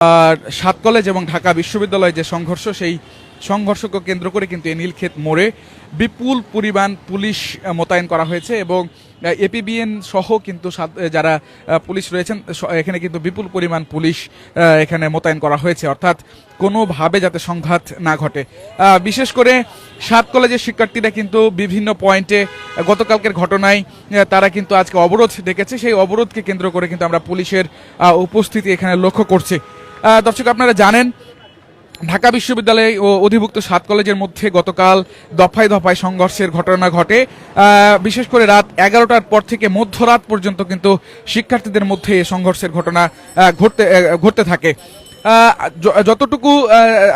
আর সাত কলেজ এবং ঢাকা বিশ্ববিদ্যালয়ে যে সংঘর্ষ, সেই সংঘর্ষকে কেন্দ্র করে কিন্তু এই নীলক্ষেত মোড়ে বিপুল পরিমাণ পুলিশ মোতায়েন করা হয়েছে এবং এপিবিএন সহ কিন্তু যারা পুলিশ রয়েছেন এখানে কিন্তু বিপুল পরিমাণ পুলিশ এখানে মোতায়েন করা হয়েছে। অর্থাৎ কোনোভাবে যাতে সংঘাত না ঘটে। বিশেষ করে সাত কলেজের শিক্ষার্থীরা কিন্তু বিভিন্ন পয়েন্টে গতকালকের ঘটনায় তারা কিন্তু আজকে অবরোধ ডেকেছে। সেই অবরোধকে কেন্দ্র করে কিন্তু আমরা পুলিশের উপস্থিতি এখানে লক্ষ্য করছি। দর্শক, আপনারা জানেন, ঢাকা বিশ্ববিদ্যালয়ে অধিভুক্ত সাত কলেজের মধ্যে গতকাল দফায় দফায় সংঘর্ষের ঘটনা ঘটে। বিশেষ করে রাত এগারোটার পর থেকে মধ্যরাত পর্যন্ত কিন্তু শিক্ষার্থীদের মধ্যে সংঘর্ষের ঘটনা ঘটতে ঘটতে থাকে। যতটুকু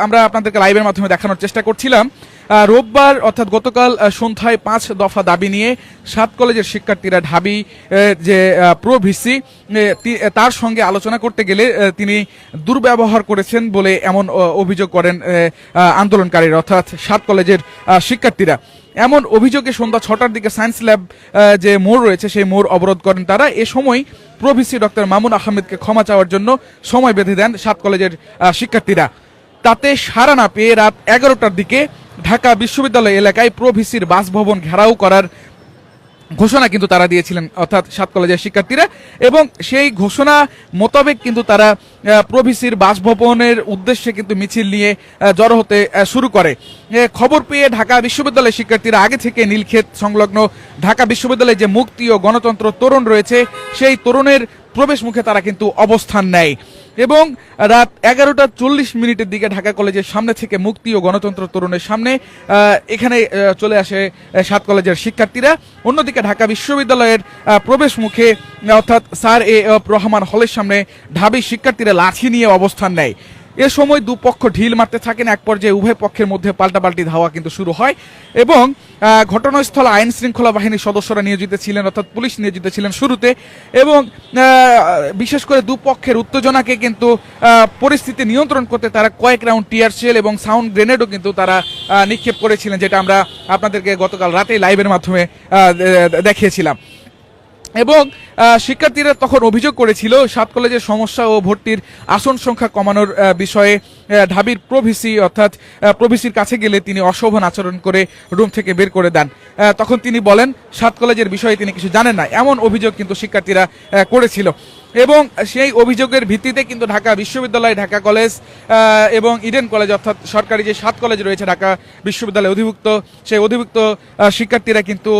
আমরা আপনাদেরকে লাইভের মাধ্যমে দেখানোর চেষ্টা করছিলাম রোববার, অর্থাৎ গতকাল সন্ধ্যায় পাঁচ দফা দাবি নিয়ে সাত কলেজের শিক্ষার্থীরা ঢাবি যে প্রো ভিসি তার সঙ্গে আলোচনা করতে গেলে তিনি দুর্ব্যবহার করেছেন বলে এমন অভিযোগ করেন আন্দোলনকারীরা, অর্থাৎ সাত কলেজের শিক্ষার্থীরা। এমন অভিযোগে সন্ধ্যা ছটার দিকে সায়েন্স ল্যাব যে মোড় রয়েছে, সেই মোড় অবরোধ করেন তারা। এ সময় প্রভিসি ডক্টর মামুন আহমেদকে ক্ষমা চাওয়ার জন্য সময় বেঁধে দেন সাত কলেজের শিক্ষার্থীরা। তাতে সারা না পেয়ে রাত এগারোটার দিকে ঢাকা বিশ্ববিদ্যালয় এলাকায় প্রভিসির বাসভবন ঘেরাও করার ঘোষণা কিন্তু তারা দিয়েছিলেন, অর্থাৎ সাত কলেজের শিক্ষার্থীরা। এবং সেই ঘোষণা মোতাবেক কিন্তু তারা প্রভিসির বাসভবনের উদ্দেশ্যে কিন্তু মিছিল নিয়ে জড়ো হতে শুরু করে। খবর পেয়ে ঢাকা বিশ্ববিদ্যালয়ের শিক্ষার্থীরা আগে থেকে নীলক্ষেত সংলগ্ন ঢাকা বিশ্ববিদ্যালয়ে যে মুক্তি ও গণতন্ত্র তরুণ রয়েছে, সেই তরুণের প্রবেশ মুখে তারা কিন্তু অবস্থান নেয়। এবং রাত এগারোটা চল্লিশ মিনিটের দিকে ঢাকা কলেজের সামনে থেকে মুক্তি ও গণতন্ত্র তরুণের সামনে এখানে চলে আসে সাত কলেজের শিক্ষার্থীরা। অন্যদিকে ঢাকা বিশ্ববিদ্যালয়ের প্রবেশ মুখে অর্থাৎ স্যার এ রহমান হলের সামনে ঢাবি শিক্ষার্থীরা লাঠি নিয়ে অবস্থান নেয়। এ সময় দুপক্ষ ঢিল মারতে থাকেন। এক পর্যায়ে উভয় পক্ষের মধ্যে পাল্টাপাল্টি ধাওয়া কিন্তু শুরু হয়। এবং ঘটনাস্থলে আইন শৃঙ্খলা বাহিনীর সদস্যরা নিয়োজিত ছিলেন, অর্থাৎ পুলিশ নিয়োজিত ছিলেন শুরুতে এবং বিশেষ করে দুপক্ষের উত্তেজনাকে কিন্তু পরিস্থিতি নিয়ন্ত্রণ করতে তারা কয়েক রাউন্ড টিয়ার শেল এবং সাউন্ড গ্রেনেডও কিন্তু তারা নিক্ষেপ করেছিলেন, যেটা আমরা আপনাদেরকে গতকাল রাতেই লাইভের মাধ্যমে দেখিয়েছিলাম। এবং শিক্ষার্থীরা তখন অভিযোগ করেছিল, সাত কলেজের সমস্যা ও ভর্তির আসন সংখ্যা কমানোর বিষয়ে ঢাবির প্রভিসি, অর্থাৎ প্রভিসির কাছে গেলে তিনি অশোভন আচরণ করে রুম থেকে বের করে দেন। তখন তিনি বলেন, সাত কলেজের বিষয়ে তিনি কিছু জানেন না। এমন অভিযোগ কিন্তু শিক্ষার্থীরা করেছিল। এবং সেই অভিযোগের ভিত্তিতে কিন্তু ঢাকা বিশ্ববিদ্যালয়, ঢাকা কলেজ এবং ইডেন কলেজ অর্থাৎ সরকারি যে সাত কলেজ রয়েছে ঢাকা বিশ্ববিদ্যালয়ে অধিভুক্ত, সেই অধিভুক্ত শিক্ষার্থীরা কিন্তু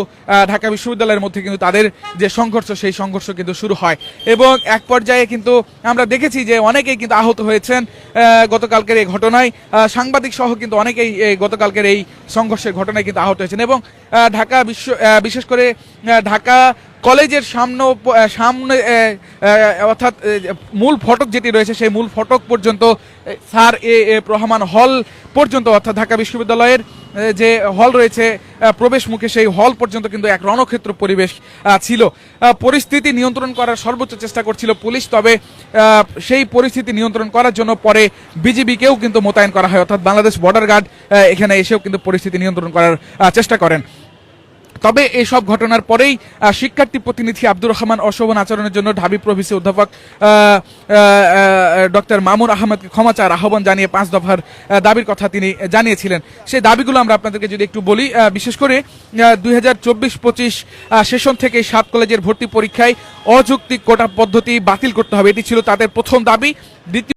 ঢাকা বিশ্ববিদ্যালয়ের মধ্যে কিন্তু তাদের যে সংঘর্ষ, সেই সংঘর্ষ কিন্তু শুরু হয়। এবং এক পর্যায়ে কিন্তু আমরা দেখেছি যে অনেকেই কিন্তু আহত হয়েছেন গতকালকের এই ঘটনায় সাংবাদিক সহ কিন্তু অনেকেই গতকালকের এই সংঘর্ষের ঘটনায় কিন্তু আহত হয়েছেন এবং ঢাকা বিশ্ব বিশেষ করে ঢাকা কলেজের সামনে সামনে অর্থাৎ মূল ফটক যেটি রয়েছে সেই মূল ফটক পর্যন্ত স্যার এ এফ রহমান হল পর্যন্ত, অর্থাৎ ঢাকা বিশ্ববিদ্যালয়ের যে হল রয়েছে প্রবেশ মুখে সেই হল পর্যন্ত কিন্তু এক রণক্ষেত্র পরিবেশ ছিল। পরিস্থিতি নিয়ন্ত্রণ করার সর্বোচ্চ চেষ্টা করছিল পুলিশ, তবে সেই পরিস্থিতি নিয়ন্ত্রণ করার জন্য পরে বিজিবিকেও কিন্তু মোতায়েন করা হয়। অর্থাৎ বাংলাদেশ বর্ডার গার্ড এখানে এসেও কিন্তু পরিস্থিতি নিয়ন্ত্রণ করার চেষ্টা করেন। তবে এইসব ঘটনার পরেই শিক্ষার্থী প্রতিনিধি আব্দুর রহমান অশোভন আচরণের জন্য ঢাবি প্রভিসি অধ্যাপক ডক্টর মামুন আহমেদকে ক্ষমা চার আহ্বান জানিয়ে পাঁচ দফার দাবির কথা তিনি জানিয়েছিলেন। সেই দাবিগুলো আমরা আপনাদেরকে যদি একটু বলি বিশেষ করে দুই হাজার চব্বিশ পঁচিশ সেশন থেকে সাত কলেজের ভর্তি পরীক্ষায় অযৌক্তিক কোটা পদ্ধতি বাতিল করতে হবে। এটি ছিল তাদের প্রথম দাবি। দ্বিতীয়